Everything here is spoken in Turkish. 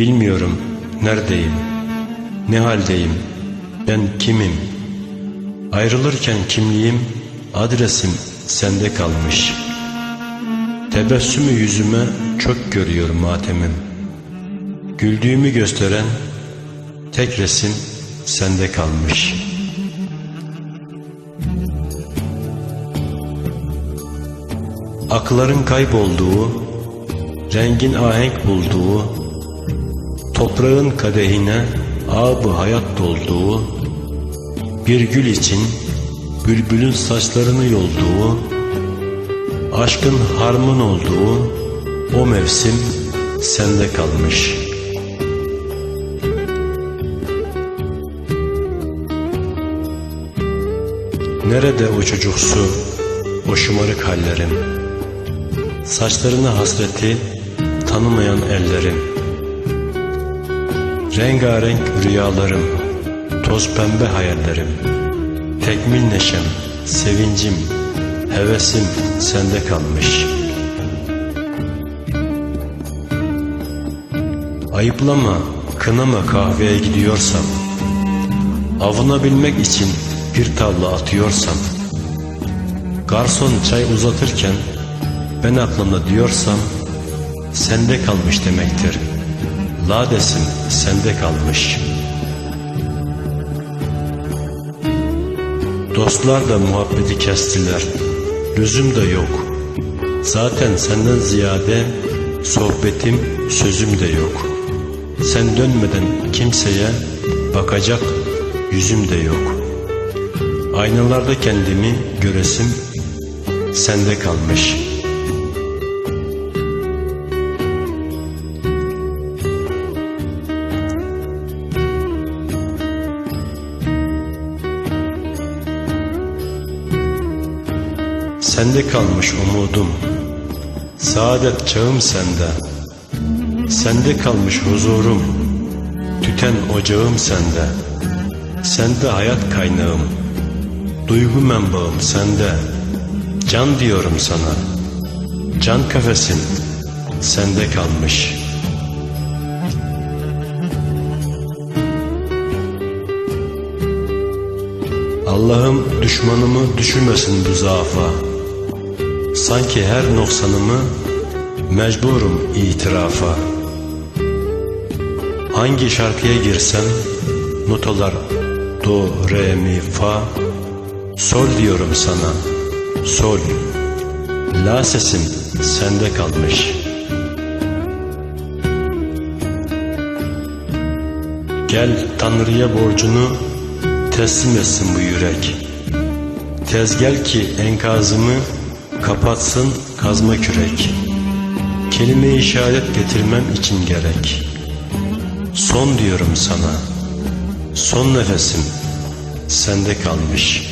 Bilmiyorum neredeyim, ne haldeyim, ben kimim? Ayrılırken kimliğim, adresim sende kalmış. Tebessümü yüzüme çok görüyor matemim. Güldüğümü gösteren tek resim sende kalmış. Akların kaybolduğu, rengin ahenk bulduğu, toprağın kadehine abı hayat dolduğu, bir gül için bülbülün saçlarını yolduğu, aşkın harman olduğu o mevsim sende kalmış. Nerede o çocuksu, o şımarık hallerim? Saçlarını hasreti tanımayan ellerim. Rengarenk rüyalarım, toz pembe hayallerim. Tekmil neşem, sevincim, hevesim sende kalmış. Ayıplama, kınama kahveye gidiyorsam, avunabilmek için bir tavla atıyorsam, garson çay uzatırken ben aklımda diyorsam, sende kalmış demektir. Ladesim sende kalmış. Dostlar da muhabbeti kestiler. Lüzum da yok. Zaten senden ziyade sohbetim, sözüm de yok. Sen dönmeden kimseye bakacak yüzüm de yok. Aynalarda kendimi göresim sende kalmış. Sende kalmış umudum, saadet çağım sende. Sende kalmış huzurum, tüten ocağım sende. Sende hayat kaynağım, duygu menbaım sende. Can diyorum sana, can kafesin sende kalmış. Allah'ım düşmanımı düşürmesin bu zaafa. Sanki her noksanımı mecburum itirafa. Hangi şarkıya girsem notalar do, re, mi, fa. Sol diyorum sana sol. La sesim sende kalmış. Gel Tanrı'ya borcunu teslim etsin bu yürek. Tez gel ki enkazımı kapatsın kazma kürek. Kelime işaret getirmem için gerek. Son diyorum sana. Son nefesim sende kalmış